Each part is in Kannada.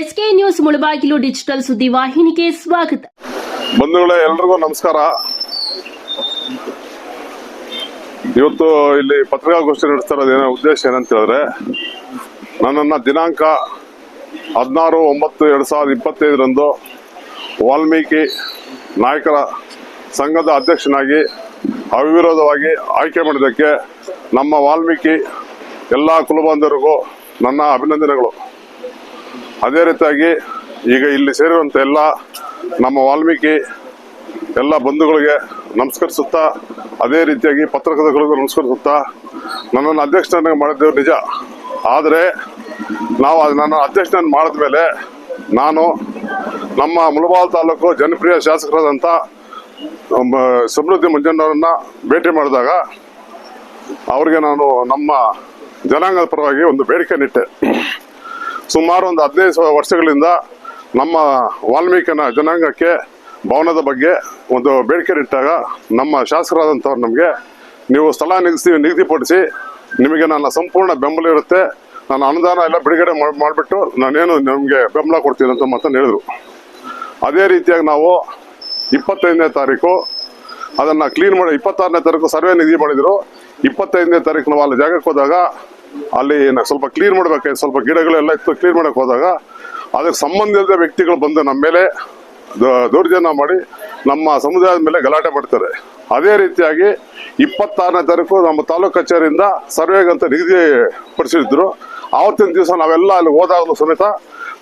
ಎಸ್ಕೆ ನ್ಯೂಸ್ ಮುಳಬಾಗಿಲು ಡಿಜಿಟಲ್ ಸುದ್ದಿ ವಾಹಿನಿಗೆ ಸ್ವಾಗತ. ಬಂಧುಗಳೇ, ಎಲ್ರಿಗೂ ನಮಸ್ಕಾರ. ಇವತ್ತು ಇಲ್ಲಿ ಪತ್ರಿಕಾಗೋಷ್ಠಿ ನಡೆಸ್ತಾ ಇರೋದು ಏನೋ ಉದ್ದೇಶ ಏನಂತ ಹೇಳಿದ್ರೆ, ನನ್ನನ್ನು ದಿನಾಂಕ ಹದಿನಾರು ಒಂಬತ್ತು ಎರಡು ಸಾವಿರದ ಇಪ್ಪತ್ತೈದರಂದು ವಾಲ್ಮೀಕಿ ನಾಯಕರ ಸಂಘದ ಅಧ್ಯಕ್ಷನಾಗಿ ಅವಿರೋಧವಾಗಿ ಆಯ್ಕೆ ಮಾಡಿದ್ದಕ್ಕೆ ನಮ್ಮ ವಾಲ್ಮೀಕಿ ಎಲ್ಲ ಕುಲಬಂಧರಿಗೂ ನನ್ನ ಅಭಿನಂದನೆಗಳು. ಅದೇ ರೀತಿಯಾಗಿ ಈಗ ಇಲ್ಲಿ ಸೇರಿರುವಂಥ ಎಲ್ಲ ನಮ್ಮ ವಾಲ್ಮೀಕಿ ಎಲ್ಲ ಬಂಧುಗಳಿಗೆ ನಮಸ್ಕರಿಸುತ್ತಾ, ಅದೇ ರೀತಿಯಾಗಿ ಪತ್ರಕರ್ತರಿಗೂ ನಮಸ್ಕರಿಸುತ್ತಾ, ನನ್ನನ್ನು ಅಧ್ಯಕ್ಷನಾಗಿ ಮಾಡಿದ್ದೇವೆ ನಿಜ. ಆದರೆ ನಾವು ನನ್ನ ಮಾಡಿದ ಮೇಲೆ ನಾನು ನಮ್ಮ ಮುಳಬಾಲ್ ತಾಲೂಕು ಜನಪ್ರಿಯ ಶಾಸಕರಾದಂಥ ಸಮೃದ್ಧಿ ಮಂಜಣ್ಣವರನ್ನ ಭೇಟಿ ಮಾಡಿದಾಗ, ಅವ್ರಿಗೆ ನಾನು ನಮ್ಮ ಜನಾಂಗದ ಪರವಾಗಿ ಒಂದು ಬೇಡಿಕೆ ನಿಟ್ಟೆ ಸುಮಾರು ಒಂದು ಹದಿನೈದು ಸಾವಿರ ವರ್ಷಗಳಿಂದ ನಮ್ಮ ವಾಲ್ಮೀಕಿನ ಜನಾಂಗಕ್ಕೆ ಭವನದ ಬಗ್ಗೆ ಒಂದು ಬೇಡಿಕೆ ಇಟ್ಟಾಗ ನಮ್ಮ ಶಾಸಕರಾದಂಥವ್ರು ನಮಗೆ, ನೀವು ಸ್ಥಳ ನಿಗದಿ ನಿಗದಿಪಡಿಸಿ ನಿಮಗೆ ನನ್ನ ಸಂಪೂರ್ಣ ಬೆಂಬಲ ಇರುತ್ತೆ. ನಾನು ಅನುದಾನ ಎಲ್ಲ ಬಿಡುಗಡೆ ಮಾಡ್- ಮಾಡಿಬಿಟ್ಟು ನಾನೇನು ನಿಮಗೆ ಬೆಂಬಲ ಕೊಡ್ತೀನಿ ಅಂತ ಮಾತನ್ನು ಹೇಳಿದರು. ಅದೇ ರೀತಿಯಾಗಿ ನಾವು ಇಪ್ಪತ್ತೈದನೇ ತಾರೀಕು ಅದನ್ನು ಕ್ಲೀನ್ ಮಾಡಿ ಇಪ್ಪತ್ತಾರನೇ ತಾರೀಕು ಸರ್ವೆ ನಿಧಿ ಮಾಡಿದರು. ಇಪ್ಪತ್ತೈದನೇ ತಾರೀಕು ನಾವು ಅಲ್ಲಿ ಜಾಗಕ್ಕೆ ಹೋದಾಗ ಅಲ್ಲಿ ಸ್ವಲ್ಪ ಕ್ಲೀನ್ ಮಾಡ್ಬೇಕಾಯ್ತು ಸ್ವಲ್ಪ ಗಿಡಗಳೆಲ್ಲ ಇತ್ತು ಕ್ಲೀನ್ ಮಾಡೋಕ್ಕೆ ಹೋದಾಗ ಅದಕ್ಕೆ ಸಂಬಂಧಿಸಿದ ವ್ಯಕ್ತಿಗಳು ಬಂದು ನಮ್ಮ ಮೇಲೆ ದೌರ್ಜನ್ಯ ಮಾಡಿ ನಮ್ಮ ಸಮುದಾಯದ ಮೇಲೆ ಗಲಾಟೆ ಮಾಡ್ತಾರೆ. ಅದೇ ರೀತಿಯಾಗಿ ಇಪ್ಪತ್ತಾರನೇ ತಾರೀಕು ನಮ್ಮ ತಾಲೂಕು ಕಚೇರಿಯಿಂದ ಸರ್ವೇಗಂತ ನಿಗದಿ ಪಡಿಸಿದ್ರು. ಆವತ್ತಿನ ದಿವಸ ನಾವೆಲ್ಲ ಅಲ್ಲಿ ಹೋದಾಗಲೂ ಸಮೇತ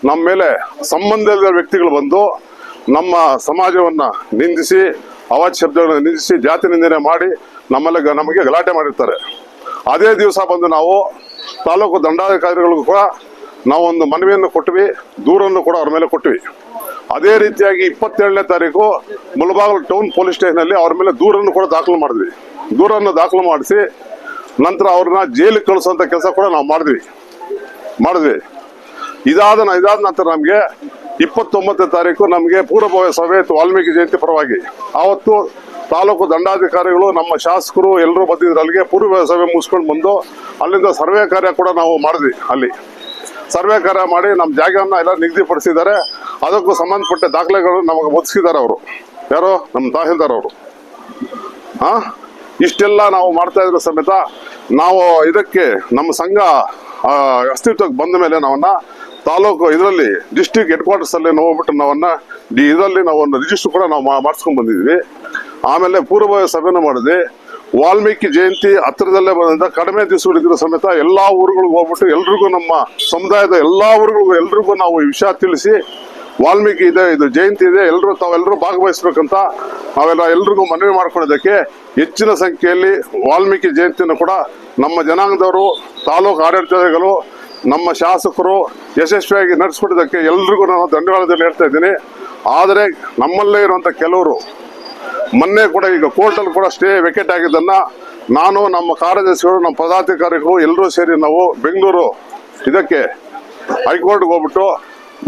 ನಮ್ಮ ಮೇಲೆ ಸಂಬಂಧದ ವ್ಯಕ್ತಿಗಳು ಬಂದು ನಮ್ಮ ಸಮಾಜವನ್ನ ನಿಂದಿಸಿ, ಅವಾಚ್ಯ ಶಬ್ದಗಳನ್ನು ನಿಂದಿಸಿ, ಜಾತಿ ನಿಂದನೆ ಮಾಡಿ ನಮ್ಮಲ್ಲಿ ನಮಗೆ ಗಲಾಟೆ ಮಾಡಿರ್ತಾರೆ. ಅದೇ ದಿವಸ ಬಂದು ನಾವು ತಾಲೂಕು ದಂಡಾಧಿಕಾರಿಗಳಿಗೂ ಕೂಡ ನಾವು ಒಂದು ಮನವಿಯನ್ನು ಕೊಟ್ವಿ ದೂರನ್ನು ಕೂಡ ಅವ್ರ ಮೇಲೆ ಕೊಟ್ವಿ ಅದೇ ರೀತಿಯಾಗಿ ಇಪ್ಪತ್ತೇಳನೇ ತಾರೀಕು ಮುಳಬಾಗಲು ಟೌನ್ ಪೊಲೀಸ್ ಸ್ಟೇಷನಲ್ಲಿ ಅವ್ರ ಮೇಲೆ ದೂರನ್ನು ಕೂಡ ದಾಖಲು ಮಾಡಿದ್ವಿ. ದೂರನ್ನು ದಾಖಲು ಮಾಡಿಸಿ ನಂತರ ಅವ್ರನ್ನ ಜೈಲಿಗೆ ಕಳಿಸುವಂಥ ಕೆಲಸ ಕೂಡ ನಾವು ಮಾಡಿದ್ವಿ. ಮಾಡಿದ್ವಿ. ಇದಾದ ಇದಾದ ನಂತರ ನಮಗೆ ಇಪ್ಪತ್ತೊಂಬತ್ತನೇ ತಾರೀಕು ನಮಗೆ ಪೂರ್ವಭಾವಿ ಸಭೆ ವಾಲ್ಮೀಕಿ ಜಯಂತಿ ಪರವಾಗಿ. ಆವತ್ತು ತಾಲೂಕು ದಂಡಾಧಿಕಾರಿಗಳು, ನಮ್ಮ ಶಾಸಕರು ಎಲ್ಲರೂ ಬಂದಿದ್ರು. ಅಲ್ಲಿಗೆ ಪೂರ್ವ ಸಭೆ ಮುಗಿಸ್ಕೊಂಡು ಬಂದು ಅಲ್ಲಿಂದ ಸರ್ವೆ ಕಾರ್ಯ ಕೂಡ ನಾವು ಮಾಡಿದ್ವಿ ಅಲ್ಲಿ. ಸರ್ವೆ ಕಾರ್ಯ ಮಾಡಿ ನಮ್ಮ ಜಾಗವನ್ನು ಎಲ್ಲ ನಿಗದಿಪಡಿಸಿದ್ದಾರೆ. ಅದಕ್ಕೂ ಸಂಬಂಧಪಟ್ಟ ದಾಖಲೆಗಳು ನಮಗೆ ಒದಗಿಸಿದ್ದಾರೆ ಅವರು. ಯಾರು? ನಮ್ಮ ತಹಸೀಲ್ದಾರ್ ಅವರು. ಆ? ಇಷ್ಟೆಲ್ಲ ನಾವು ಮಾಡ್ತಾ ಇದ್ರು ಸಮೇತ ನಾವು ಇದಕ್ಕೆ ನಮ್ಮ ಸಂಘ ಅಸ್ತಿತ್ವಕ್ಕೆ ಬಂದ ಮೇಲೆ ನಾವನ್ನ ತಾಲೂಕು ಇದರಲ್ಲಿ ಡಿಸ್ಟಿಕ್ ಹೆಡ್ ಕ್ವಾರ್ಟರ್ಸ್ ಅಲ್ಲಿ ನಾವು ಹೋಗ್ಬಿಟ್ಟು ನಾವನ್ನ ಇದರಲ್ಲಿ ನಾವು ಒಂದು ರಿಜಿಸ್ಟರ್ ಕೂಡ ನಾವು ಮಾಡಿಸ್ಕೊಂಡ್ ಬಂದಿದ್ವಿ. ಆಮೇಲೆ ಪೂರ್ವಭಾವಿ ಸಭೆನೂ ಮಾಡಿದ್ವಿ ವಾಲ್ಮೀಕಿ ಜಯಂತಿ ಹತ್ತಿರದಲ್ಲೇ ಬಂದ ಕಡಿಮೆ ದಿವಸಗಳಿದ್ರು ಸಮೇತ ಎಲ್ಲಾ ಊರುಗಳಿಗೂ ಹೋಗ್ಬಿಟ್ಟು ಎಲ್ರಿಗೂ ನಮ್ಮ ಸಮುದಾಯದ ಎಲ್ಲಾ ಊರುಗಳಿಗೂ ಎಲ್ರಿಗೂ ನಾವು ವಿಷಯ ತಿಳಿಸಿ, ವಾಲ್ಮೀಕಿ ಇದೆ, ಇದು ಜಯಂತಿ ಇದೆ ಎಲ್ಲರೂ ತಾವೆಲ್ಲರೂ ಭಾಗವಹಿಸ್ಬೇಕಂತ ನಾವೆಲ್ಲ ಎಲ್ರಿಗೂ ಮನವಿ ಮಾಡ್ಕೊಳ್ಳೋದಕ್ಕೆ ಹೆಚ್ಚಿನ ಸಂಖ್ಯೆಯಲ್ಲಿ ವಾಲ್ಮೀಕಿ ಜಯಂತಿಯನ್ನು ಕೂಡ ನಮ್ಮ ಜನಾಂಗದವರು, ತಾಲೂಕು ಆಡಳಿತಗಳು ನಮ್ಮ ಶಾಸಕರು ಯಶಸ್ವಿಯಾಗಿ ನಡೆಸ್ಕೊಡೋದಕ್ಕೆ ಎಲ್ರಿಗೂ ನಾನು ಧನ್ಯವಾದದಲ್ಲಿ ಹೇಳ್ತಾ ಇದ್ದೀನಿ. ಆದರೆ ನಮ್ಮಲ್ಲೇ ಇರುವಂಥ ಕೆಲವರು ಮೊನ್ನೆ ಕೂಡ ಈಗ ಕೋರ್ಟಲ್ಲಿ ಕೂಡ ಸ್ಟೇ ವೆಕೆಟ್ ಆಗಿದ್ದನ್ನ ನಾನು ನಮ್ಮ ಕಾರ್ಯದರ್ಶಿಗಳು, ನಮ್ಮ ಪದಾಧಿಕಾರಿಗಳು ಎಲ್ಲರೂ ಸೇರಿ ನಾವು ಬೆಂಗಳೂರು ಇದಕ್ಕೆ ಹೈಕೋರ್ಟ್ಗೆ ಹೋಗ್ಬಿಟ್ಟು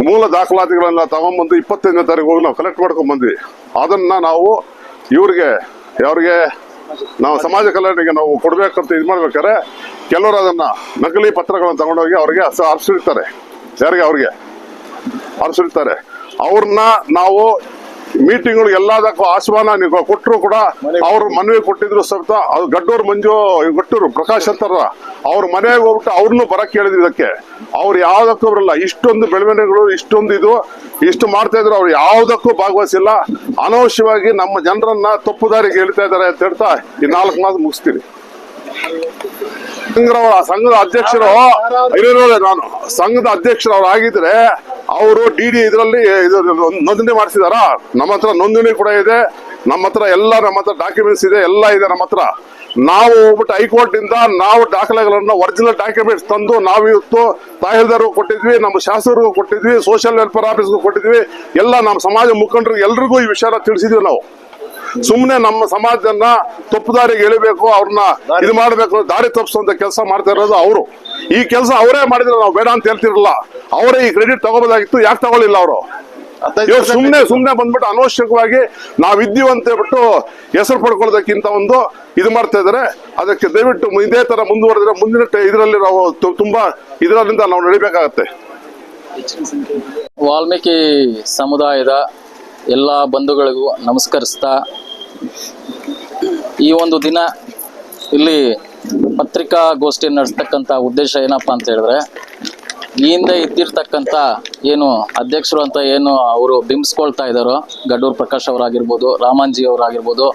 ಮೂಲ ದಾಖಲಾತಿಗಳನ್ನ ತಗೊಂಬಂದು ಇಪ್ಪತ್ತೈದನೇ ತಾರೀಕು ಹೋಗಿ ನಾವು ಕಲೆಕ್ಟ್ ಮಾಡ್ಕೊಂಡ್ ಬಂದ್ವಿ. ಅದನ್ನ ನಾವು ಇವ್ರಿಗೆ, ಅವ್ರಿಗೆ ನಾವು ಸಮಾಜ ಕಲ್ಯಾಣಿಗೆ ನಾವು ಕೊಡ್ಬೇಕಂತ ಇದು ಮಾಡ್ಬೇಕಾದ್ರೆ ಕೆಲವರು ಅದನ್ನ ನಕಲಿ ಪತ್ರಗಳನ್ನು ತಗೊಂಡೋಗಿ ಅವ್ರಿಗೆ ಅರ್ಸಿರ್ತಾರೆ. ಯಾರಿಗೆ? ಅವ್ರಿಗೆ. ಅರ್ಸಿರ್ತಾರೆ. ಅವ್ರನ್ನ ನಾವು ಮೀಟಿಂಗ್ಗಳು ಎಲ್ಲದಕ್ಕೂ ಆಶ್ವಾನ ನೀವು ಕೊಟ್ಟರು ಕೂಡ ಅವ್ರ ಮನವಿ ಕೊಟ್ಟಿದ್ರು ಸಹಿತ ಅದು ಗಡ್ಡೂರು ಮಂಜು ಗಟ್ಟೂರು ಪ್ರಕಾಶ್ ಅಂತಾರ ಅವ್ರ ಮನೆಗೆ ಹೋಗ್ಬಿಟ್ಟು ಅವ್ರನ್ನೂ ಬರಕ್ ಕೇಳಿದ್ರು ಇದಕ್ಕೆ. ಅವ್ರು ಯಾವ್ದಕ್ಕೂ ಬರಲ್ಲ ಇಷ್ಟೊಂದು ಬೆಳವಣಿಗೆಗಳು ಇಷ್ಟೊಂದು ಇದು ಇಷ್ಟು ಮಾಡ್ತಾ ಇದ್ರು ಅವ್ರು ಯಾವ್ದಕ್ಕೂ ಭಾಗವಹಿಸಿಲ್ಲ. ಅನವಶ್ಯವಾಗಿ ನಮ್ಮ ಜನರನ್ನ ತಪ್ಪು ದಾರಿಗೆ ಹೇಳ್ತಾ ಇದ್ದಾರೆ ಅಂತ ಹೇಳ್ತಾ ಈ ನಾಲ್ಕು ಮಾತು ಮುಗಿಸ್ತೀನಿ. ಸಂಘದ ಅಧ್ಯಕ್ಷರು ನಾನು ಸಂಘದ ಅಧ್ಯಕ್ಷರು ಅವ್ರು ಆಗಿದ್ರೆ ಅವರು ಡಿ ಡಿ ಇದರಲ್ಲಿ ಇದು ನೋಂದಣಿ ಮಾಡಿಸಿದಾರ? ನಮ್ಮ ಹತ್ರ ನೋಂದಣಿ ಕೂಡ ಇದೆ. ನಮ್ಮ ಹತ್ರ ಎಲ್ಲ ನಮ್ಮ ಹತ್ರ ಡಾಕ್ಯುಮೆಂಟ್ಸ್ ಇದೆ, ಎಲ್ಲ ಇದೆ ನಮ್ಮ ಹತ್ರ. ನಾವು ಹೋಗ್ಬಿಟ್ಟು ಹೈಕೋರ್ಟ್ ಇಂದ ನಾವು ದಾಖಲೆಗಳನ್ನ ಒರಿಜಿನಲ್ ಡಾಕ್ಯುಮೆಂಟ್ಸ್ ತಂದು ನಾವು ಇವತ್ತು ತಹಸೀಲ್ದಾರ್ಗೂ ಕೊಟ್ಟಿದ್ವಿ, ನಮ್ಮ ಶಾಸಕರಿಗೂ ಕೊಟ್ಟಿದ್ವಿ ಸೋಷಿಯಲ್ ವೆಲ್ಫೇರ್ ಆಫೀಸ್ಗೂ ಕೊಟ್ಟಿದ್ವಿ. ಎಲ್ಲ ನಮ್ಮ ಸಮಾಜ ಮುಖಂಡರಿಗೆ ಎಲ್ರಿಗೂ ಈ ವಿಷಯನ ತಿಳಿಸಿದ್ವಿ ನಾವು. ಸುಮ್ಮನೆ ನಮ್ಮ ಸಮಾಜದನ್ನ ತಪ್ಪು ದಾರಿಗೆ ಎಳಿಬೇಕು ಅವ್ರನ್ನ ಇದು ಮಾಡಬೇಕು ದಾರಿ ತಪ್ಪಿಸುವಂತ ಕೆಲಸ ಮಾಡ್ತಾ ಇರೋದು ಅವರು. ಈ ಕೆಲಸ ಅವರೇ ಮಾಡಿದ್ರೆ ನಾವು ಬೇಡ ಅಂತ ಹೇಳ್ತಿರಲ್ಲ ಅವರೇ ಈ ಕ್ರೆಡಿಟ್ ತಗೋಬೋದಾಗಿತ್ತು ಯಾಕೆ ತಗೊಳ್ಳಿಲ್ಲ ಅವರು? ಸುಮ್ನೆ ಸುಮ್ನೆ ಬಂದ್ಬಿಟ್ಟು ಅನವಶ್ಯಕವಾಗಿ ನಾವಿದ್ದೀವಿ ಅಂತ ಹೇಳ್ಬಿಟ್ಟು ಹೆಸರು ಪಡ್ಕೊಳ್ಳೋದಕ್ಕಿಂತ ಒಂದು ಇದು ಮಾಡ್ತಾ ಇದ್ರೆ. ಅದಕ್ಕೆ ದಯವಿಟ್ಟು ಇದೇ ತರ ಮುಂದುವರೆದ್ರೆ ಮುಂದಿನ ಟ- ಇದರಲ್ಲಿ ನಾವು ತುಂಬಾ ಇದರಿಂದ ನಾವು ನಡಿಬೇಕಾಗತ್ತೆ. ವಾಲ್ಮೀಕಿ ಸಮುದಾಯದ ಎಲ್ಲ ಬಂಧುಗಳಿಗೂ ನಮಸ್ಕರಿಸ್ತಾ ಈ ಒಂದು ದಿನ ಇಲ್ಲಿ ಪತ್ರಿಕಾಗೋಷ್ಠಿ ನಡೆಸ್ತಕ್ಕಂಥ ಉದ್ದೇಶ ಏನಪ್ಪ ಅಂತ ಹೇಳಿದ್ರೆ, ಈ ಹಿಂದೆ ಇದ್ದಿರ್ತಕ್ಕಂಥ ಏನು ಅಧ್ಯಕ್ಷರು ಅಂತ ಏನು ಅವರು ಬಿಂಬಿಸ್ಕೊಳ್ತಾ ಇದ್ದಾರೋ, ಗಡ್ಡೂರು ಪ್ರಕಾಶ್ ಅವರಾಗಿರ್ಬೋದು ರಾಮಾಂಜಿ ಅವರಾಗಿರ್ಬೋದು,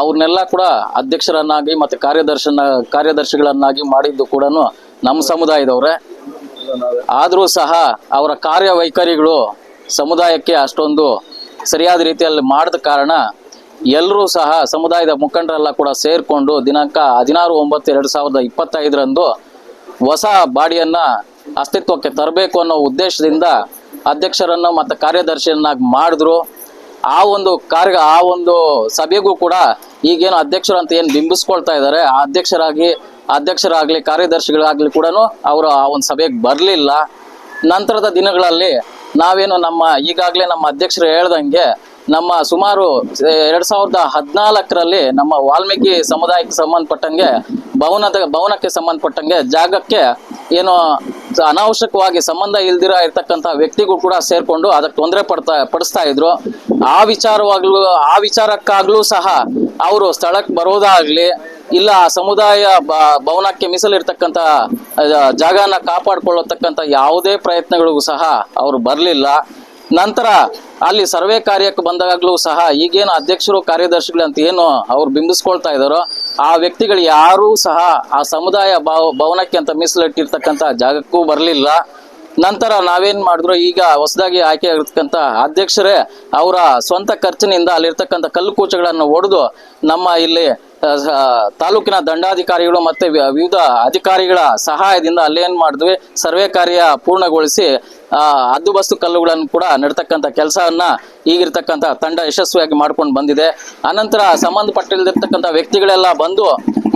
ಅವ್ರನ್ನೆಲ್ಲ ಕೂಡ ಅಧ್ಯಕ್ಷರನ್ನಾಗಿ ಮತ್ತು ಕಾರ್ಯದರ್ಶನ, ಕಾರ್ಯದರ್ಶಿಗಳನ್ನಾಗಿ ಮಾಡಿದ್ದು ಕೂಡ ನಮ್ಮ ಸಮುದಾಯದವ್ರೆ. ಆದರೂ ಸಹ ಅವರ ಕಾರ್ಯವೈಖರಿಗಳು ಸಮುದಾಯಕ್ಕೆ ಅಷ್ಟೊಂದು ಸರಿಯಾದ ರೀತಿಯಲ್ಲಿ ಮಾಡಿದ ಕಾರಣ ಎಲ್ಲರೂ ಸಹ ಸಮುದಾಯದ ಮುಖಂಡರೆಲ್ಲ ಕೂಡ ಸೇರಿಕೊಂಡು ದಿನಾಂಕ ಹದಿನಾರು, ಒಂಬತ್ತು, ಎರಡು ಸಾವಿರದ ಇಪ್ಪತ್ತೈದರಂದು ಹೊಸ ಬಾಡಿಯನ್ನ ಅಸ್ತಿತ್ವಕ್ಕೆ ತರಬೇಕು ಅನ್ನೋ ಉದ್ದೇಶದಿಂದ ಅಧ್ಯಕ್ಷರನ್ನು ಮತ್ತು ಕಾರ್ಯದರ್ಶಿಯನ್ನಾಗಿ ಮಾಡಿದ್ರು. ಆ ಒಂದು ಕಾರ್ಯ, ಆ ಒಂದು ಸಭೆಗೂ ಕೂಡ ಈಗೇನು ಅಧ್ಯಕ್ಷರು ಅಂತ ಏನು ಬಿಂಬಿಸ್ಕೊಳ್ತಾ ಇದ್ದಾರೆ, ಆ ಅಧ್ಯಕ್ಷರಾಗಿ, ಅಧ್ಯಕ್ಷರಾಗಲಿ, ಕಾರ್ಯದರ್ಶಿಗಳಾಗಲಿ ಕೂಡ ಅವರು ಆ ಒಂದು ಸಭೆಗೆ ಬರಲಿಲ್ಲ. ನಂತರದ ದಿನಗಳಲ್ಲಿ ನಾವೇನು ನಮ್ಮ, ಈಗಾಗಲೇ ನಮ್ಮ ಅಧ್ಯಕ್ಷರು ಹೇಳ್ದಂಗೆ ನಮ್ಮ ಸುಮಾರು ಎರಡ್ ಸಾವಿರದ ಹದಿನಾಲ್ಕರಲ್ಲಿ ನಮ್ಮ ವಾಲ್ಮೀಕಿ ಸಮುದಾಯಕ್ಕೆ ಸಂಬಂಧಪಟ್ಟಂಗೆ, ಭವನದ, ಭವನಕ್ಕೆ ಸಂಬಂಧಪಟ್ಟಂಗೆ ಜಾಗಕ್ಕೆ ಏನು ಅನಾವಶ್ಯಕವಾಗಿ ಸಂಬಂಧ ಇಲ್ದಿರ ಇರ್ತಕ್ಕಂಥ ವ್ಯಕ್ತಿಗೂ ಕೂಡ ಸೇರ್ಕೊಂಡು ಅದಕ್ಕೆ ತೊಂದರೆ ಪಡ್ತಾ, ಪಡಿಸ್ತಾ ಇದ್ರು. ಆ ವಿಚಾರವಾಗ್ಲೂ, ಆ ವಿಚಾರಕ್ಕಾಗ್ಲೂ ಸಹ ಅವರು ಸ್ಥಳಕ್ಕೆ ಬರೋದಾಗ್ಲಿ ಇಲ್ಲ, ಆ ಸಮುದಾಯ ಭವನಕ್ಕೆ ಮೀಸಲಿರ್ತಕ್ಕಂಥ ಜಾಗನ ಕಾಪಾಡಿಕೊಳ್ಳತಕ್ಕಂತ ಯಾವುದೇ ಪ್ರಯತ್ನಗಳಿಗೂ ಸಹ ಅವರು ಬರಲಿಲ್ಲ. ನಂತರ ಅಲ್ಲಿ ಸರ್ವೆ ಕಾರ್ಯಕ್ಕೆ ಬಂದಾಗಲೂ ಸಹ ಈಗೇನು ಅಧ್ಯಕ್ಷರು, ಕಾರ್ಯದರ್ಶಿಗಳು ಅಂತ ಏನು ಅವ್ರು ಬಿಂಬಿಸ್ಕೊಳ್ತಾ ಇದ್ದಾರೋ, ಆ ವ್ಯಕ್ತಿಗಳು ಯಾರೂ ಸಹ ಆ ಸಮುದಾಯ ಭಾವ, ಭವನಕ್ಕೆ ಅಂತ ಮೀಸಲಿಟ್ಟಿರ್ತಕ್ಕಂಥ ಜಾಗಕ್ಕೂ ಬರಲಿಲ್ಲ. ನಂತರ ನಾವೇನ್ ಮಾಡಿದ್ರು, ಈಗ ಹೊಸದಾಗಿ ಆಯ್ಕೆ ಆಗಿರ್ತಕ್ಕಂಥ ಅಧ್ಯಕ್ಷರೇ ಅವರ ಸ್ವಂತ ಖರ್ಚಿನಿಂದ ಅಲ್ಲಿರ್ತಕ್ಕಂಥ ಕಲ್ಲು ಕೂಚಗಳನ್ನು ಒಡೆದು ನಮ್ಮ ಇಲ್ಲಿ ತಾಲೂಕಿನ ದಂಡಾಧಿಕಾರಿಗಳು ಮತ್ತೆ ವಿವಿಧ ಅಧಿಕಾರಿಗಳ ಸಹಾಯದಿಂದ ಅಲ್ಲೇನ್ ಮಾಡಿದ್ವಿ, ಸರ್ವೆ ಕಾರ್ಯ ಪೂರ್ಣಗೊಳಿಸಿ ಹದ್ದುಬಸ್ತು ಕಲ್ಲುಗಳನ್ನು ಕೂಡ ನೆಡ್ತಕ್ಕಂಥ ಕೆಲಸವನ್ನ ಈಗಿರ್ತಕ್ಕಂಥ ತಂಡ ಯಶಸ್ವಿಯಾಗಿ ಮಾಡ್ಕೊಂಡು ಬಂದಿದೆ. ಅನಂತರ ಸಂಬಂಧಪಟ್ಟಿರ್ತಕ್ಕಂಥ ವ್ಯಕ್ತಿಗಳೆಲ್ಲ ಬಂದು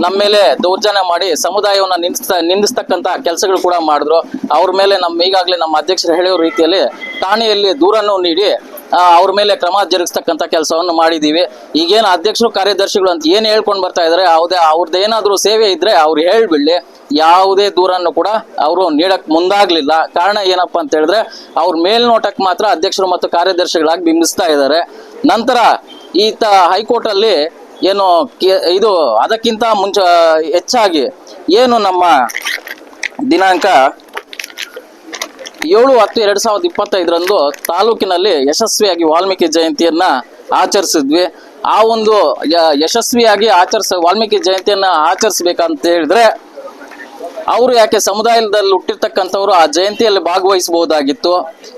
ನಮ್ಮ ಮೇಲೆ ದೌರ್ಜನ್ಯ ಮಾಡಿ ಸಮುದಾಯವನ್ನ ನಿಂದಿಸ್ತ, ನಿಂದಿಸ್ತಕ್ಕಂಥ ಕೆಲಸಗಳು ಕೂಡ ಮಾಡಿದ್ರು. ಅವ್ರ ಮೇಲೆ ನಮ್ಮ ಈಗಾಗಲೇ ನಮ್ಮ ಅಧ್ಯಕ್ಷರು ಹೇಳಿರೋ ರೀತಿಯಲ್ಲಿ ಠಾಣೆಯಲ್ಲಿ ದೂರನ್ನು ನೀಡಿ ಅವ್ರ ಮೇಲೆ ಕ್ರಮ ಜರುಗಿಸ್ತಕ್ಕಂಥ ಕೆಲಸವನ್ನು ಮಾಡಿದೀವಿ ಈಗೇನು ಅಧ್ಯಕ್ಷರು, ಕಾರ್ಯದರ್ಶಿಗಳು ಅಂತ ಏನು ಹೇಳ್ಕೊಂಡು ಬರ್ತಾ ಇದ್ದಾರೆ ಯಾವುದೇ ಅವ್ರದ್ದು ಏನಾದರೂ ಸೇವೆ ಇದ್ದರೆ ಅವ್ರು ಹೇಳ್ಬಿಡ್ಲಿ. ಯಾವುದೇ ದೂರನ್ನು ಕೂಡ ಅವರು ನೀಡಕ್ ಮುಂದಾಗ್ಲಿಲ್ಲ. ಕಾರಣ ಏನಪ್ಪಾ ಅಂತ ಹೇಳಿದ್ರೆ, ಅವ್ರ ಮೇಲ್ನೋಟಕ್ಕೆ ಮಾತ್ರ ಅಧ್ಯಕ್ಷರು ಮತ್ತು ಕಾರ್ಯದರ್ಶಿಗಳಾಗಿ ಬಿಂಬಿಸ್ತಾ ಇದ್ದಾರೆ ನಂತರ ಈತ ಹೈಕೋರ್ಟ್ ಅಲ್ಲಿ ಏನು ಇದು ಅದಕ್ಕಿಂತ ಮುಂಚೆ, ಹೆಚ್ಚಾಗಿ ಏನು ನಮ್ಮ ದಿನಾಂಕ ಏಳು ಹತ್ತು ಎರಡು ಸಾವಿರದ ಇಪ್ಪತ್ತೈದರಂದು ತಾಲೂಕಿನಲ್ಲಿ ಯಶಸ್ವಿಯಾಗಿ ವಾಲ್ಮೀಕಿ ಜಯಂತಿಯನ್ನ ಆಚರಿಸಿದ್ವಿ. ಆ ಒಂದು ಯಶಸ್ವಿಯಾಗಿ ಆಚರಿಸ, ವಾಲ್ಮೀಕಿ ಜಯಂತಿಯನ್ನ ಆಚರಿಸ್ಬೇಕಂತ ಹೇಳಿದ್ರೆ ಅವರು ಯಾಕೆ ಸಮುದಾಯದಲ್ಲಿ ಹುಟ್ಟಿರ್ತಕ್ಕಂಥವ್ರು ಆ ಜಯಂತಿಯಲ್ಲಿ ಭಾಗವಹಿಸಬಹುದಾಗಿತ್ತು.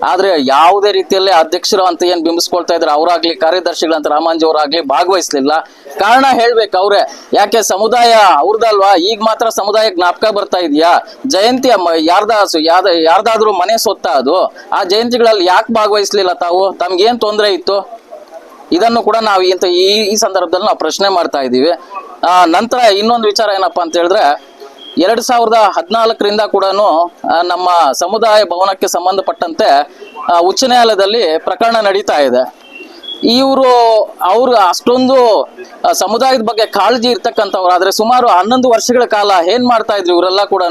ಆದ್ರೆ ಯಾವುದೇ ರೀತಿಯಲ್ಲಿ ಅಧ್ಯಕ್ಷರು ಅಂತ ಏನ್ ಬಿಂಬಿಸ್ಕೊಳ್ತಾ ಇದ್ರೆ, ಅವರಾಗ್ಲಿ ಕಾರ್ಯದರ್ಶಿಗಳಂತ ರಾಮಾಂಜಿ ಅವರಾಗ್ಲಿ ಭಾಗವಹಿಸ್ಲಿಲ್ಲ. ಕಾರಣ ಹೇಳ್ಬೇಕು ಅವ್ರೆ, ಯಾಕೆ ಸಮುದಾಯ ಅವ್ರದಲ್ವಾ? ಈಗ ಮಾತ್ರ ಸಮುದಾಯ ಜ್ಞಾಪಕ ಬರ್ತಾ ಇದೆಯಾ? ಜಯಂತಿ ಯಾರ್ದಾಸು ಯಾರ್ದ ಯಾರ್ದ ಯಾರ್ದಾದ್ರೂ ಮನೆ ಸೊತ್ತ ಅದು, ಆ ಜಯಂತಿಗಳಲ್ಲಿ ಯಾಕೆ ಭಾಗವಹಿಸ್ಲಿಲ್ಲ ತಾವು? ತಮ್ಗೇನ್ ತೊಂದರೆ ಇತ್ತು? ಇದನ್ನು ಕೂಡ ನಾವು ಇಂತ ಈ ಸಂದರ್ಭದಲ್ಲಿ ನಾವು ಪ್ರಶ್ನೆ ಮಾಡ್ತಾ ಇದ್ದೀವಿ. ನಂತರ ಇನ್ನೊಂದು ವಿಚಾರ ಏನಪ್ಪಾ ಅಂತ ಹೇಳಿದ್ರೆ ಎರಡ್ ಸಾವಿರದ ಹದಿನಾಲ್ಕರಿಂದ ಕೂಡ ನಮ್ಮ ಸಮುದಾಯ ಭವನಕ್ಕೆ ಸಂಬಂಧಪಟ್ಟಂತೆ ಉಚ್ಚ ನ್ಯಾಯಾಲಯದಲ್ಲಿ ಪ್ರಕರಣ ನಡೀತಾ ಇದೆ. ಇವರು ಅವರು ಅಷ್ಟೊಂದು ಸಮುದಾಯದ ಬಗ್ಗೆ ಕಾಳಜಿ ಇರ್ತಕ್ಕಂಥವ್ರು. ಆದ್ರೆ ಸುಮಾರು ಹನ್ನೊಂದು ವರ್ಷಗಳ ಕಾಲ ಏನ್ ಮಾಡ್ತಾ ಇದ್ರು ಇವರೆಲ್ಲ ಕೂಡ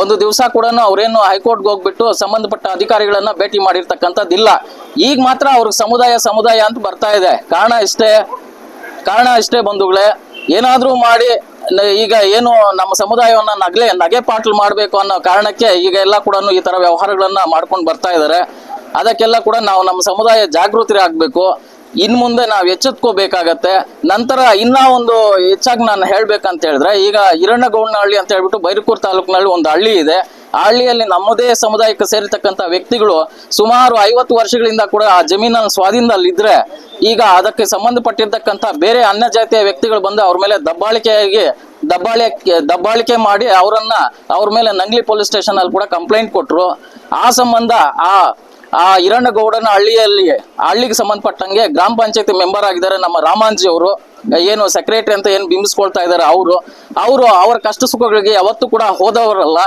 ಒಂದು ದಿವಸ ಕೂಡ ಅವ್ರೇನು ಹೈಕೋರ್ಟ್ಗೆ ಹೋಗ್ಬಿಟ್ಟು ಸಂಬಂಧಪಟ್ಟ ಅಧಿಕಾರಿಗಳನ್ನ ಭೇಟಿ ಮಾಡಿರ್ತಕ್ಕಂಥದ್ದಿಲ್ಲ. ಈಗ ಮಾತ್ರ ಅವ್ರಿಗೆ ಸಮುದಾಯ ಸಮುದಾಯ ಅಂತ ಬರ್ತಾ ಇದೆ. ಕಾರಣ ಇಷ್ಟೇ. ಕಾರಣ ಇಷ್ಟೇ ಬಂಧುಗಳೇ. ಏನಾದ್ರೂ ಮಾಡಿ ಈಗ ಏನು ನಮ್ಮ ಸಮುದಾಯವನ್ನ ನಗಲೆ, ನಗೆ ಪಾಟ್ಲು ಮಾಡಬೇಕು ಅನ್ನೋ ಕಾರಣಕ್ಕೆ ಈಗ ಎಲ್ಲ ಕೂಡ ಈ ತರ ವ್ಯವಹಾರಗಳನ್ನ ಮಾಡ್ಕೊಂಡು ಬರ್ತಾ ಇದ್ದಾರೆ ಅದಕ್ಕೆಲ್ಲ ಕೂಡ ನಾವು ನಮ್ಮ ಸಮುದಾಯ ಜಾಗೃತಿ ಆಗ್ಬೇಕು. ಇನ್ ಮುಂದೆ ನಾವು ಎಚ್ಚೆತ್ಕೋಬೇಕಾಗತ್ತೆ. ನಂತರ ಇನ್ನ ಒಂದು ಹೆಚ್ಚಾಗಿ ನಾನು ಹೇಳ್ಬೇಕಂತ ಹೇಳಿದ್ರೆ, ಈಗ ಹಿರಣ್ಣಗೌಡನಹಳ್ಳಿ ಅಂತ ಹೇಳ್ಬಿಟ್ಟು ಬೈರಕೂರ್ ತಾಲೂಕಿನಲ್ಲಿ ಒಂದು ಹಳ್ಳಿ ಇದೆ. ಹಳ್ಳಿಯಲ್ಲಿ ನಮ್ಮದೇ ಸಮುದಾಯಕ್ಕೆ ಸೇರಿರ್ತಕ್ಕಂಥ ವ್ಯಕ್ತಿಗಳು ಸುಮಾರು ಐವತ್ತು ವರ್ಷಗಳಿಂದ ಕೂಡ ಆ ಜಮೀನನ್ನು ಸ್ವಾಧೀನದಲ್ಲಿ ಇದ್ರೆ ಈಗ ಅದಕ್ಕೆ ಸಂಬಂಧಪಟ್ಟಿರ್ತಕ್ಕಂಥ ಬೇರೆ ಅನ್ಯ ಜಾತಿಯ ವ್ಯಕ್ತಿಗಳು ಬಂದು ಅವ್ರ ಮೇಲೆ ದಬ್ಬಾಳಿಕೆಯಾಗಿ ದಬ್ಬಾಳಿಕೆ ದಬ್ಬಾಳಿಕೆ ಮಾಡಿ ಅವರನ್ನ ಅವ್ರ ಮೇಲೆ ನಂಗ್ಲಿ ಪೊಲೀಸ್ ಸ್ಟೇಷನ್ ಅಲ್ಲಿ ಕೂಡ ಕಂಪ್ಲೇಂಟ್ ಕೊಟ್ಟರು ಆ ಸಂಬಂಧ ಆ ಆ ಹಿರಣ್ಣಗೌಡನ ಹಳ್ಳಿಯಲ್ಲಿ, ಹಳ್ಳಿಗೆ ಸಂಬಂಧಪಟ್ಟಂಗೆ ಗ್ರಾಮ ಪಂಚಾಯತಿ ಮೆಂಬರ್ ಆಗಿದ್ದಾರೆ ನಮ್ಮ ರಾಮಾಂಜಿ ಅವರು. ಏನು ಸೆಕ್ರೆಟರಿ ಅಂತ ಏನು ಬಿಂಬಿಸ್ಕೊಳ್ತಾ ಇದ್ದಾರೆ ಅವರು. ಅವರು ಅವರ ಕಷ್ಟ ಸುಖಗಳಿಗೆ ಯಾವತ್ತೂ ಕೂಡ ಹೋದವರಲ್ಲ.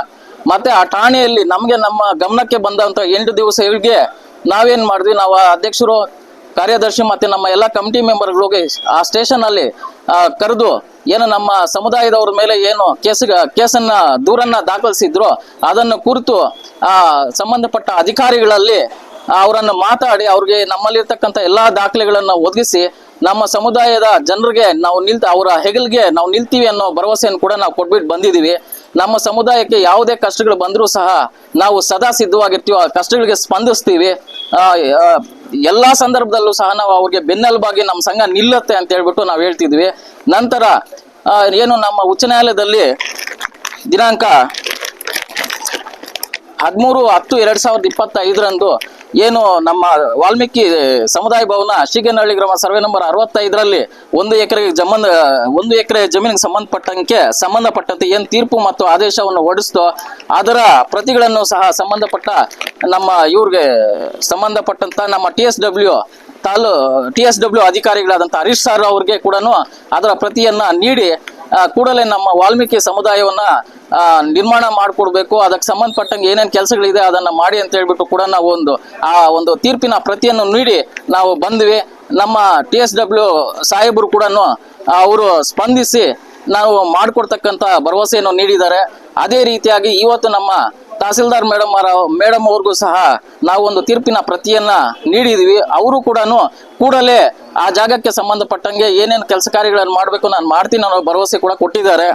ಮತ್ತೆ ಆ ಠಾಣೆಯಲ್ಲಿ ನಮಗೆ ನಮ್ಮ ಗಮನಕ್ಕೆ ಬಂದಂತ ಎಂಟು ದಿವಸಗಳಿಗೆ ನಾವೇನ್ ಮಾಡಿದ್ವಿ, ನಾವು ಅಧ್ಯಕ್ಷರು, ಕಾರ್ಯದರ್ಶಿ ಮತ್ತೆ ನಮ್ಮ ಎಲ್ಲ ಕಮಿಟಿ ಮೆಂಬರ್ಗಳಿಗೆ ಆ ಸ್ಟೇಷನ್ ಅಲ್ಲಿ ಕರೆದು ಏನು ನಮ್ಮ ಸಮುದಾಯದವ್ರ ಮೇಲೆ ಏನು ಕೇಸ್, ಕೇಸನ್ನ ದೂರನ್ನ ದಾಖಲಿಸಿದ್ರು, ಅದನ್ನು ಕುರಿತು ಆ ಸಂಬಂಧಪಟ್ಟ ಅಧಿಕಾರಿಗಳಲ್ಲಿ ಅವರನ್ನು ಮಾತಾಡಿ, ಅವ್ರಿಗೆ ನಮ್ಮಲ್ಲಿರ್ತಕ್ಕಂಥ ಎಲ್ಲಾ ದಾಖಲೆಗಳನ್ನ ಒದಗಿಸಿ, ನಮ್ಮ ಸಮುದಾಯದ ಜನರಿಗೆ ನಾವು ನಿಲ್ತ, ಅವರ ಹೆಗಲ್ಗೆ ನಾವು ನಿಲ್ತೀವಿ ಅನ್ನೋ ಭರವಸೆಯನ್ನು ಕೂಡ ನಾವು ಕೊಟ್ಬಿಟ್ಟು ಬಂದಿದೀವಿ ನಮ್ಮ ಸಮುದಾಯಕ್ಕೆ ಯಾವುದೇ ಕಷ್ಟಗಳು ಬಂದರೂ ಸಹ ನಾವು ಸದಾ ಸಿದ್ಧವಾಗಿರ್ತೀವಿ, ಆ ಕಷ್ಟಗಳಿಗೆ ಸ್ಪಂದಿಸ್ತೀವಿ. ಎಲ್ಲಾ ಸಂದರ್ಭದಲ್ಲೂ ಸಹ ನಾವು ಅವ್ರಿಗೆ ಬೆನ್ನೆಲುಬಾಗಿ ನಮ್ಮ ಸಂಘ ನಿಲ್ಲುತ್ತೆ ಅಂತ ಹೇಳ್ಬಿಟ್ಟು ನಾವು ಹೇಳ್ತಿದ್ವಿ. ನಂತರ ಏನು ನಮ್ಮ ಉಚ್ಚ ನ್ಯಾಯಾಲಯದಲ್ಲಿ ದಿನಾಂಕ ಹದಿಮೂರು ಹತ್ತು ಎರಡ್ ಸಾವಿರದ ಇಪ್ಪತ್ತೈದರಂದು ಏನು ನಮ್ಮ ವಾಲ್ಮೀಕಿ ಸಮುದಾಯ ಭವನ ಶಿಗನಹಳ್ಳಿ ಗ್ರಾಮ ಸರ್ವೆ ನಂಬರ್ ಅರವತ್ತೈದರಲ್ಲಿ ಒಂದು ಎಕರೆ ಜಮನ್ ಒಂದು ಎಕರೆ ಜಮೀನಿಗೆ ಸಂಬಂಧಪಟ್ಟಂಗೆ ಸಂಬಂಧಪಟ್ಟಂತೆ ಏನು ತೀರ್ಪು ಮತ್ತು ಆದೇಶವನ್ನು ಹೊರಡಿಸ್ತೋ ಅದರ ಪ್ರತಿಗಳನ್ನು ಸಹ ಸಂಬಂಧಪಟ್ಟ ನಮ್ಮ ಇವ್ರಿಗೆ ಸಂಬಂಧಪಟ್ಟಂತ ನಮ್ಮ ಟಿ ಎಸ್ ಡಬ್ಲ್ಯೂ ತಾಲೂ, ಟಿ ಎಸ್ ಡಬ್ಲ್ಯೂ ಅಧಿಕಾರಿಗಳಾದಂಥ ಹರೀಶ್ ಸರ್ ಅವ್ರಿಗೆ ಕೂಡ ಅದರ ಪ್ರತಿಯನ್ನ ನೀಡಿ ಕೂಡಲೇ ನಮ್ಮ ವಾಲ್ಮೀಕಿ ಸಮುದಾಯವನ್ನ ನಿರ್ಮಾಣ ಮಾಡಿಕೊಡ್ಬೇಕು. ಅದಕ್ಕೆ ಸಂಬಂಧಪಟ್ಟಂಗೆ ಏನೇನು ಕೆಲಸಗಳಿದೆ ಅದನ್ನ ಮಾಡಿ ಅಂತ ಹೇಳ್ಬಿಟ್ಟು ಕೂಡ ನಾವು ಒಂದು, ಆ ಒಂದು ತೀರ್ಪಿನ ಪ್ರತಿಯನ್ನು ನೀಡಿ ನಾವು ಬಂದ್ವಿ. ನಮ್ಮ ಟಿ ಎಸ್ ಡಬ್ಲ್ಯೂ ಸಾಹೇಬರು ಕೂಡ ಅವರು ಸ್ಪಂದಿಸಿ ನಾವು ಮಾಡಿಕೊಡ್ತಕ್ಕಂಥ ಭರವಸೆಯನ್ನು ನೀಡಿದ್ದಾರೆ. ಅದೇ ರೀತಿಯಾಗಿ ಇವತ್ತು ನಮ್ಮ ತಹಸೀಲ್ದಾರ್ ಮೇಡಮ್ ಮೇಡಮ್ ಅವ್ರಿಗೂ ಸಹ ನಾವು ಒಂದು ತೀರ್ಪಿನ ಪ್ರತಿಯನ್ನ ನೀಡಿದೀವಿ. ಅವರು ಕೂಡ ಕೂಡಲೇ ಆ ಜಾಗಕ್ಕೆ ಸಂಬಂಧಪಟ್ಟಂಗೆ ಏನೇನು ಕೆಲಸ ಕಾರ್ಯಗಳನ್ನು ಮಾಡಬೇಕು ನಾನು ಮಾಡ್ತೀನಿ ಅನ್ನೋ ಭರವಸೆ ಕೂಡ ಕೊಟ್ಟಿದ್ದಾರೆ.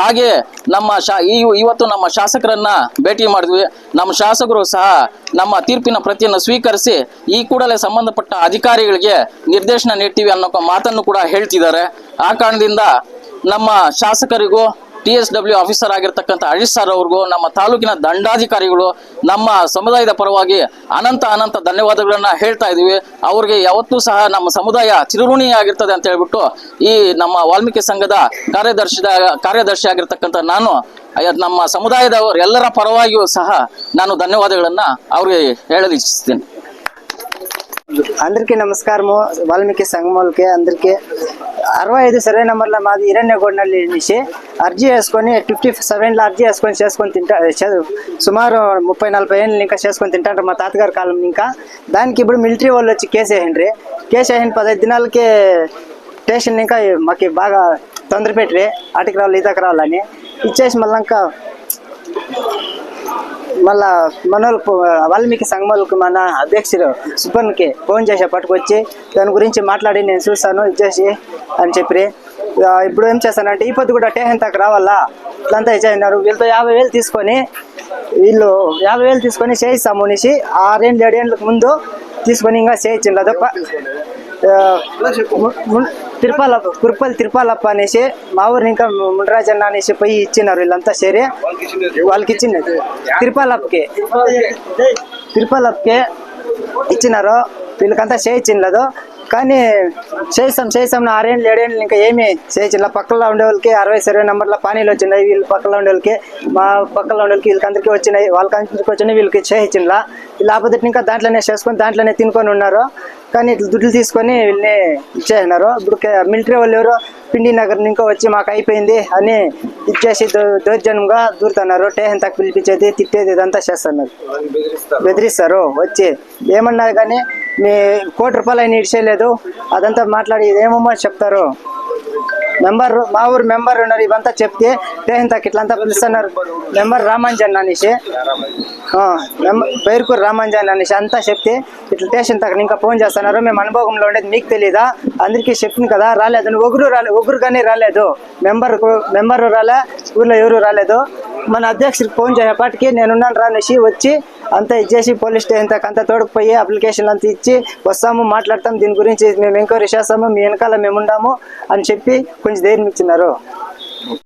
ಹಾಗೆ ನಮ್ಮ ಶಾ ಈ ಇವತ್ತು ನಮ್ಮ ಶಾಸಕರನ್ನ ಭೇಟಿ ಮಾಡಿದ್ವಿ. ನಮ್ಮ ಶಾಸಕರು ಸಹ ನಮ್ಮ ತೀರ್ಪಿನ ಪ್ರತಿಯನ್ನು ಸ್ವೀಕರಿಸಿ ಈ ಕೂಡಲೇ ಸಂಬಂಧಪಟ್ಟ ಅಧಿಕಾರಿಗಳಿಗೆ ನಿರ್ದೇಶನ ನೀಡ್ತೀವಿ ಅನ್ನೋ ಮಾತನ್ನು ಕೂಡ ಹೇಳ್ತಿದ್ದಾರೆ. ಆ ಕಾರಣದಿಂದ ನಮ್ಮ ಶಾಸಕರಿಗೂ ಟಿ ಎಸ್ ಡಬ್ಲ್ಯೂ ಆಫೀಸರ್ ಆಗಿರ್ತಕ್ಕಂಥ ಹರೀಶ್ ಸರ್ ಅವ್ರಿಗೂ, ನಮ್ಮ ತಾಲೂಕಿನ ದಂಡಾಧಿಕಾರಿಗಳು, ನಮ್ಮ ಸಮುದಾಯದ ಪರವಾಗಿ ಅನಂತ ಅನಂತ ಧನ್ಯವಾದಗಳನ್ನ ಹೇಳ್ತಾ ಇದೀವಿ ಅವ್ರಿಗೆ ಯಾವತ್ತೂ ಸಹ ನಮ್ಮ ಸಮುದಾಯ ಚಿರುಋಣಿಯಾಗಿರ್ತದೆ ಅಂತ ಹೇಳ್ಬಿಟ್ಟು ಈ ನಮ್ಮ ವಾಲ್ಮೀಕಿ ಸಂಘದ ಕಾರ್ಯದರ್ಶಿ ಕಾರ್ಯದರ್ಶಿ ಆಗಿರ್ತಕ್ಕಂಥ ನಾನು ನಮ್ಮ ಸಮುದಾಯದವರು ಎಲ್ಲರ ಪರವಾಗಿಯೂ ಸಹ ನಾನು ಧನ್ಯವಾದಗಳನ್ನ ಅವ್ರಿಗೆ ಹೇಳಲು ಇಚ್ಛಿಸ್ತೇನೆ. అందరికీ నమస్కారము. వాల్మీకి సంఘములకి అందరికీ. అరవై ఐదు సర్వే నెంబర్ల మాది ఇరణ్యగూడనల్లి నుంచి అర్జీ వేసుకొని ఫిఫ్టీ సెవెన్లో అర్జీ వేసుకొని చేసుకొని తింటా సుమారు ముప్పై నలభై ఏళ్ళు ఇంకా చేసుకొని తింటారు మా తాతగారి కాలం ఇంకా. దానికి ఇప్పుడు మిలిటరీ వాళ్ళు వచ్చి కేసు వేయండి కేసు వేసిన పదహైదు దినాలకి స్టేషన్ ఇంకా మాకు బాగా తొందర పెట్టి అటుకు రావాలి ఇతకు రావాలని. ఇచ్చేసి మళ్ళీ ఇంకా మళ్ళా మన వాల్మీకి సంఘములకు మన అధ్యక్షుడు సుబ్బన్కి ఫోన్ చేసే పట్టుకొచ్చి దాని గురించి మాట్లాడి నేను చూస్తాను ఇచ్చేసి అని చెప్పి. ఇప్పుడు ఏం చేస్తానంటే ఈ పొద్దు కూడా టేహన్ తగ్గ రావాలా? ఇట్లంతా ఇచ్చేసినారు వీళ్ళతో యాభై వేలు తీసుకొని వీళ్ళు యాభై వేలు తీసుకొని చేయిస్తాము అనేసి ఆరేళ్ళు ఏడేళ్ళకి ముందు తీసుకొని ఇంకా చేయించింది తిరుపాలప్ప తిరుపాల కురుపల్లి తిరుపాలప్ప అనేసి మా ఊరిని ఇంకా ముండరాజన్న అనేసి పోయి ఇచ్చినారు వీళ్ళంతా చేరి. వాళ్ళకి ఇచ్చింది తిరుపాలప్పకి తిరుపాలప్పకి ఇచ్చినారు. వీళ్ళకంతా చేయించలేదు కానీ చేస్తాం చేస్తాం ఆరేళ్ళు ఏడేళ్ళు ఇంకా ఏమీ చేయించిన పక్కలో ఉండే వాళ్ళకి అరవై ఇరవై నెంబర్ల పానీలు వచ్చినాయి. వీళ్ళ పక్కలో ఉండే వాళ్ళకి మా పక్కలో ఉండే వాళ్ళకి వీళ్ళకందరికీ వచ్చినాయి. వాళ్ళకందరికీ వచ్చినాయి వీళ్ళకి చేయించిన లేకపోతే ఇంకా దాంట్లోనే చేసుకొని దాంట్లోనే తినుకొని ఉన్నారు. కానీ ఇట్లా దుడ్లు తీసుకొని వీళ్ళని ఇచ్చేసినారు. ఇప్పుడు మిలిటరీ వాళ్ళు ఎవరో పిండి నగర్ ఇంకా వచ్చి మాకు అయిపోయింది అని ఇచ్చేసి దౌర్జన్యంగా దూరుతున్నారు. టేషన్ తక్కువ పిలిపించేది తిట్టేది ఇదంతా చేస్తున్నారు. బెదిరిస్తారు. వచ్చి ఏమన్నా కానీ మీ కోటి రూపాయలు అయినా ఇచ్చేయలేదు అదంతా మాట్లాడి ఏమమ్మో చెప్తారు. మెంబర్ మా ఊరు మెంబర్ ఉన్నారు ఇవంతా చెప్తే టేషన్ ఇట్లంతా పిలుస్తున్నారు. మెంబర్ రామాంజన్ అనేసి. ఆ, పేరుకూరు రామాంజన్ అనేసి అంతా చెప్తే ఇట్లా స్టేషన్ తగ్గ ఇంకా ఫోన్ చేస్తున్నారు మేము అనుభవంలో ఉండేది మీకు తెలీదా? అందరికీ చెప్పింది కదా రాలేదు. నువ్వు ఒకరు రాలేదు ఒగురు కానీ రాలేదు. మెంబర్ మెంబర్ రాలే ఊర్లో ఎవరు రాలేదు. మన అధ్యక్షుడికి ఫోన్ చేసేపాటికి నేనున్నాను రానేసి వచ్చి అంతా ఇచ్చేసి పోలీస్ స్టేషన్ దాకా అంతా తోడుకుపోయి అప్లికేషన్ అంతా ఇచ్చి వస్తాము మాట్లాడతాం దీని గురించి మేము ఎంక్వైరీ చేస్తాము మీ వెనకాల మేము ఉండాము అని చెప్పి కొంచెం ధైర్యం ఇచ్చినారు.